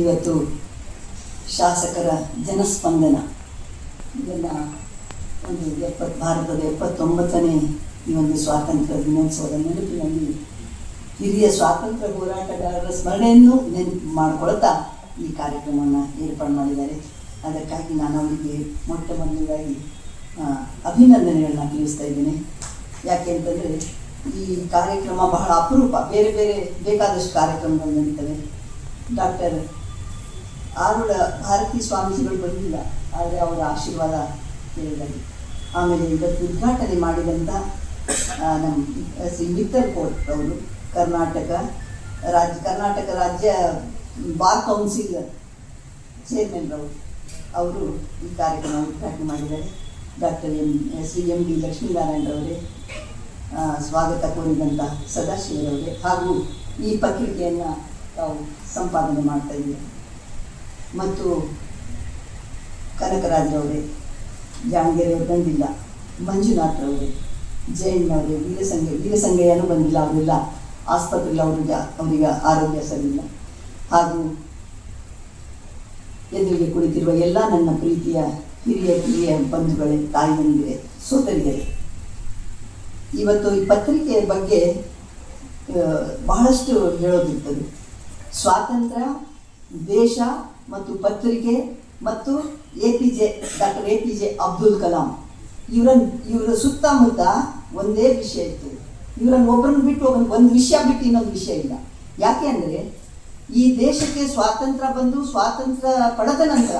ಇವತ್ತು ಶಾಸಕರ ಜನಸ್ಪಂದನ. ಇದನ್ನು ಒಂದು ಎಪ್ಪತ್ತು ಭಾರತದ ಎಪ್ಪತ್ತೊಂಬತ್ತನೇ ಈ ಒಂದು ಸ್ವಾತಂತ್ರ್ಯ ದಿನೋತ್ಸವದ ನೆನಪಿನಲ್ಲಿ ಹಿರಿಯ ಸ್ವಾತಂತ್ರ್ಯ ಹೋರಾಟಗಾರರ ಸ್ಮರಣೆಯನ್ನು ನೆನಪು ಮಾಡಿಕೊಳ್ತಾ ಈ ಕಾರ್ಯಕ್ರಮವನ್ನು ಏರ್ಪಾಡು ಮಾಡಿದ್ದಾರೆ. ಅದಕ್ಕಾಗಿ ನಾನು ಅವರಿಗೆ ಮೊಟ್ಟ ಮೊದಲನೇದಾಗಿ ಅಭಿನಂದನೆಗಳನ್ನ ತಿಳಿಸ್ತಾ ಇದ್ದೇನೆ. ಯಾಕೆ ಅಂತಂದರೆ ಈ ಕಾರ್ಯಕ್ರಮ ಬಹಳ ಅಪರೂಪ. ಬೇರೆ ಬೇರೆ ಬೇಕಾದಷ್ಟು ಕಾರ್ಯಕ್ರಮಗಳು ನಡೀತವೆ. ಡಾಕ್ಟರ್ ಆರುಳ ಭಾರತಿ ಸ್ವಾಮೀಜಿಗಳು ಬಂದಿಲ್ಲ, ಆದರೆ ಅವರ ಆಶೀರ್ವಾದ ಕೇಳಿದ್ದಾರೆ ಆಮೇಲೆ ಇವತ್ತು ಉದ್ಘಾಟನೆ ಮಾಡಿದಂಥ ನಮ್ಮ ಶ್ರೀ ಮಿತ್ತಲ್ ಕೋಟ್ ಅವರು, ಕರ್ನಾಟಕ ರಾಜ್ಯ ಕರ್ನಾಟಕ ರಾಜ್ಯ ಬಾರ್ ಕೌನ್ಸಿಲ್ ಚೇರ್ಮನ್ ಅವರು ಅವರು ಈ ಕಾರ್ಯಕ್ರಮ ಉದ್ಘಾಟನೆ ಮಾಡಿದ್ದಾರೆ. Doctor M, Shri M D ಲಕ್ಷ್ಮೀನಾರಾಯಣರವರೇ ಸ್ವಾಗತ ಕೋರಿದಂಥ ಸದಾಶಿವರವರೇ, ಹಾಗೂ ಈ ಪತ್ರಿಕೆಯನ್ನು ತಾವು ಸಂಪಾದನೆ ಮಾಡ್ತಾ ಇದ್ದೀರಿ. ಮತ್ತು ಕನಕರಾಜ್ರವರೇ ಜಾಂಗೇರಿಯವರು ಬಂದಿಲ್ಲ, ಮಂಜುನಾಥ್ರವರೇ ಜೈನ್ನವರೇ ವೀರಸಂಗ ವೀರಸಂಗಯ್ಯನೂ ಬಂದಿಲ್ಲ, ಅವರೆಲ್ಲ ಆಸ್ಪತ್ರೆಯಲ್ಲಿ ಅವ್ರಿಗೆ, ಅವರಿಗೆ ಆರೋಗ್ಯ ಸರಿಯಿಲ್ಲ. ಹಾಗೂ ಎದುರಿಗೆ ಕುಳಿತಿರುವ ಎಲ್ಲ ನನ್ನ ಪ್ರೀತಿಯ ಹಿರಿಯ ಕಿರಿಯ ಬಂಧುಗಳೇ ತಾಯಿಯಂದಿರೆ ಸೋದರಿಯರೇ, ಇವತ್ತು ಈ ಪತ್ರಿಕೆಯ ಬಗ್ಗೆ ಬಹಳಷ್ಟು ಹೇಳೋದಿರ್ತದೆ. ಸ್ವಾತಂತ್ರ್ಯ ದೇಶ ಮತ್ತು ಪತ್ರಿಕೆ ಮತ್ತು A P J doctor A P J Abdul Kalam. ಇವರ ಇವರ ಸುತ್ತಮುತ್ತ ಒಂದೇ ವಿಷಯ ಇತ್ತು. ಇವರನ್ನು ಒಬ್ಬರನ್ನು ಬಿಟ್ಟು ಒಬ್ಬರು ಒಂದು ವಿಷಯ ಬಿಟ್ಟು ಇನ್ನೊಂದು ವಿಷಯ ಇಲ್ಲ. ಯಾಕೆ ಅಂದರೆ, ಈ ದೇಶಕ್ಕೆ ಸ್ವಾತಂತ್ರ್ಯ ಬಂದು ಸ್ವಾತಂತ್ರ್ಯ ಪಡೆದ ನಂತರ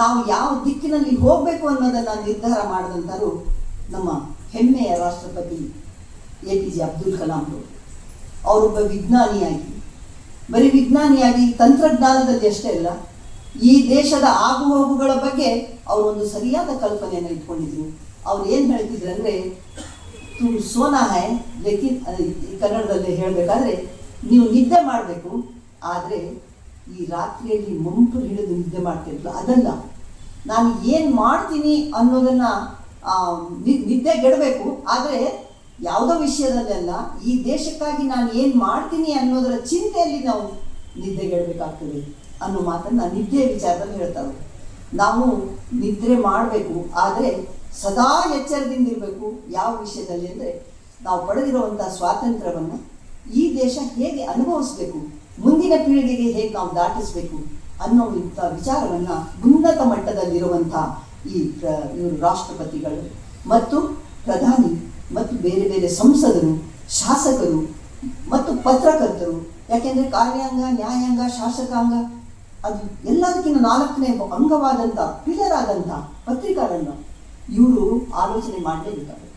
ನಾವು ಯಾವ ದಿಕ್ಕಿನಲ್ಲಿ ಹೋಗಬೇಕು ಅನ್ನೋದನ್ನು ನಿರ್ಧಾರ ಮಾಡಿದಂಥರು ನಮ್ಮ ಹೆಮ್ಮೆಯ ರಾಷ್ಟ್ರಪತಿ A P J Abdul Kalam ಅವರು. ಅವರೊಬ್ಬ ವಿಜ್ಞಾನಿಯಾಗಿ ಬರೀ ವಿಜ್ಞಾನಿಯಾಗಿ ತಂತ್ರಜ್ಞಾನದಲ್ಲಿ ಅಷ್ಟೇ ಅಲ್ಲ, ಈ ದೇಶದ ಆಗುಹೋಗುಗಳ ಬಗ್ಗೆ ಅವರು ಒಂದು ಸರಿಯಾದ ಕಲ್ಪನೆಯನ್ನು ಇಟ್ಕೊಂಡಿದ್ರು. ಅವ್ರು ಏನು ಹೇಳ್ತಿದ್ರು ಅಂದರೆ ತು ಸೋನಾ ಹೈ, ಲೇಕಿನ್ ಕನ್ನಡದಲ್ಲಿ ಹೇಳಬೇಕಾದ್ರೆ, ನೀವು ನಿದ್ದೆ ಮಾಡಬೇಕು, ಆದರೆ ಈ ರಾತ್ರಿಯಲ್ಲಿ ಮುಂಪು ಹಿಡಿದು ನಿದ್ದೆ ಮಾಡ್ತಿರಲ್ಲ ಅದಲ್ಲ. ನಾನು ಏನು ಮಾಡ್ತೀನಿ ಅನ್ನೋದನ್ನ ನಿದ್ದೆಗೆಡಬೇಕು ಆದರೆ ಯಾವುದೋ ವಿಷಯದಲ್ಲೆಲ್ಲ ಈ ದೇಶಕ್ಕಾಗಿ ನಾನು ಏನು ಮಾಡ್ತೀನಿ ಅನ್ನೋದರ ಚಿಂತೆಯಲ್ಲಿ ನಾವು ನಿದ್ದೆಗೆಡಬೇಕಾಗ್ತದೆ ಅನ್ನೋ ಮಾತನ್ನು ನಿದ್ದೆ ವಿಚಾರದಲ್ಲಿ ಹೇಳ್ತಾರೆ ನಾವು ನಿದ್ರೆ ಮಾಡಬೇಕು, ಆದರೆ ಸದಾ ಎಚ್ಚರದಿಂದ ಇರಬೇಕು ಯಾವ ವಿಷಯದಲ್ಲಿ ಅಂದರೆ ನಾವು ಪಡೆದಿರುವಂಥ ಸ್ವಾತಂತ್ರ್ಯವನ್ನು ಈ ದೇಶ ಹೇಗೆ ಅನುಭವಿಸಬೇಕು, ಮುಂದಿನ ಪೀಳಿಗೆಗೆ ಹೇಗೆ ನಾವು ದಾಟಿಸಬೇಕು ಅನ್ನೋ ಇಂಥ ವಿಚಾರವನ್ನು ಉನ್ನತ ಮಟ್ಟದಲ್ಲಿರುವಂಥ ಈ ಪ್ರ ಇವರು ರಾಷ್ಟ್ರಪತಿಗಳು ಮತ್ತು ಪ್ರಧಾನಿ ಬೇರೆ ಬೇರೆ ಸಂಸದರು, ಶಾಸಕರು ಮತ್ತು ಪತ್ರಕರ್ತರು. ಯಾಕೆಂದರೆ ಕಾರ್ಯಾಂಗ, ನ್ಯಾಯಾಂಗ, ಶಾಸಕಾಂಗ, ಅದು ಎಲ್ಲದಕ್ಕಿಂತ ನಾಲ್ಕನೇ ಅಂಗವಾದಂಥ, ಪಿಲ್ಲರ್ ಆದಂಥ ಪತ್ರಿಕಾರನ್ನ ಇವರು ಆಲೋಚನೆ ಮಾಡಲೇಬೇಕಾಗುತ್ತೆ.